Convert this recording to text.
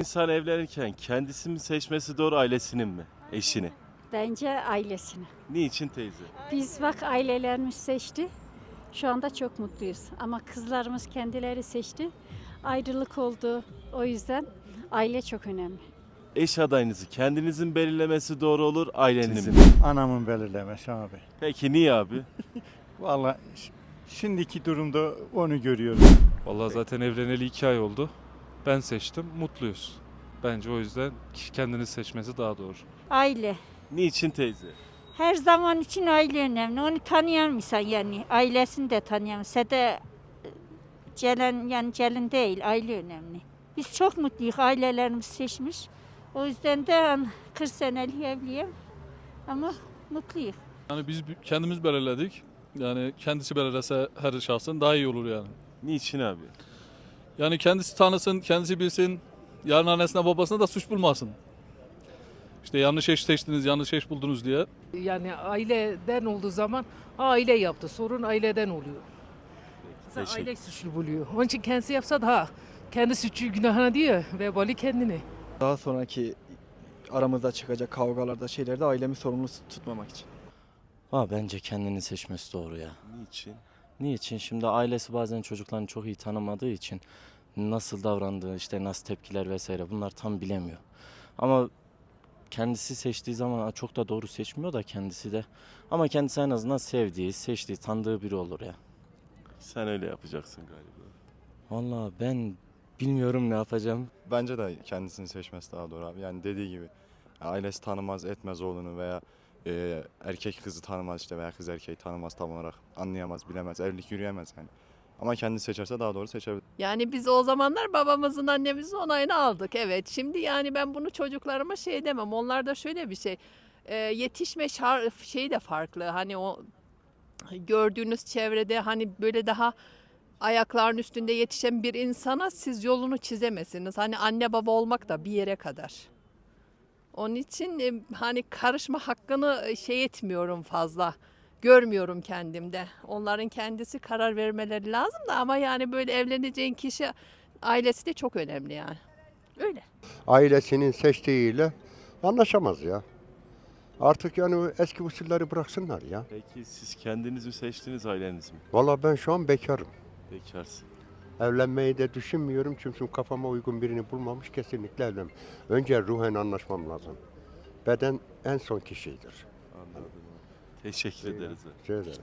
İnsan evlenirken kendisi mi seçmesi doğru ailesinin mi? Eşini. Bence ailesini. Niçin teyze? Biz bak ailelerimiz seçti. Şu anda çok mutluyuz. Ama kızlarımız kendileri seçti. Ayrılık oldu. O yüzden aile çok önemli. Eş adayınızı kendinizin belirlemesi doğru olur, ailenin mi? Anamın belirlemesi abi. Peki niye abi? Vallahi ş- şimdiki durumda onu görüyorum. Vallahi zaten evleneli iki ay oldu. Ben seçtim, mutluyuz. Bence o yüzden kendini seçmesi daha doğru. Aile. Niçin teyze? Her zaman için aile önemli. Onu tanıyan insan yani. Ailesini de tanıyan. Sede e, Celen yani gelin değil. Aile önemli. Biz çok mutluyuz. Ailelerimiz seçmiş. O yüzden de hani 40 senelik evliyim. Ama mutluyuz. Yani biz kendimiz belirledik. Yani kendisi belirlese her şahsın daha iyi olur yani. Niçin abi? Yani kendisi tanısın, kendisi bilsin. Yarın annesine babasına da suç bulmasın. İşte yanlış eş seçtiniz, yanlış eş buldunuz diye. Yani aileden olduğu zaman aile yaptı. Sorun aileden oluyor. Mesela Teşekkür. aile suçlu buluyor. Onun için kendisi yapsa daha kendi suçu günahına diyor. Vebali kendini. Daha sonraki aramızda çıkacak kavgalarda şeylerde ailemi sorumlu tutmamak için. Ha bence kendini seçmesi doğru ya. Niçin? Niçin? Şimdi ailesi bazen çocuklarını çok iyi tanımadığı için nasıl davrandığı, işte nasıl tepkiler vesaire bunlar tam bilemiyor. Ama kendisi seçtiği zaman çok da doğru seçmiyor da kendisi de. Ama kendisi en azından sevdiği, seçtiği, tanıdığı biri olur ya. Sen öyle yapacaksın galiba. Vallahi ben bilmiyorum ne yapacağım. Bence de kendisini seçmesi daha doğru abi. Yani dediği gibi ailesi tanımaz etmez oğlunu veya e, erkek kızı tanımaz işte veya kız erkeği tanımaz tam olarak anlayamaz bilemez evlilik yürüyemez yani. Ama kendi seçerse daha doğru seçebilir. Yani biz o zamanlar babamızın annemizin onayını aldık evet. Şimdi yani ben bunu çocuklarıma şey demem. Onlarda şöyle bir şey. e, yetişme şar şeyi de farklı. Hani o gördüğünüz çevrede hani böyle daha ayakların üstünde yetişen bir insana siz yolunu çizemezsiniz. Hani anne baba olmak da bir yere kadar. Onun için e, hani karışma hakkını e, şey etmiyorum fazla. Görmüyorum kendimde. Onların kendisi karar vermeleri lazım da ama yani böyle evleneceğin kişi ailesi de çok önemli yani. Öyle. ailesinin seçtiğiyle anlaşamaz ya. Artık yani eski usulleri bıraksınlar ya. Peki siz kendiniz mi seçtiniz, aileniz mi? Valla ben şu an bekarım. Bekarsın. Evlenmeyi de düşünmüyorum çünkü kafama uygun birini bulmamış kesinlikle evlen. Önce ruhen anlaşmam lazım. Beden en son kişidir. Anladım. Teşekkür ederiz. Rica ederim.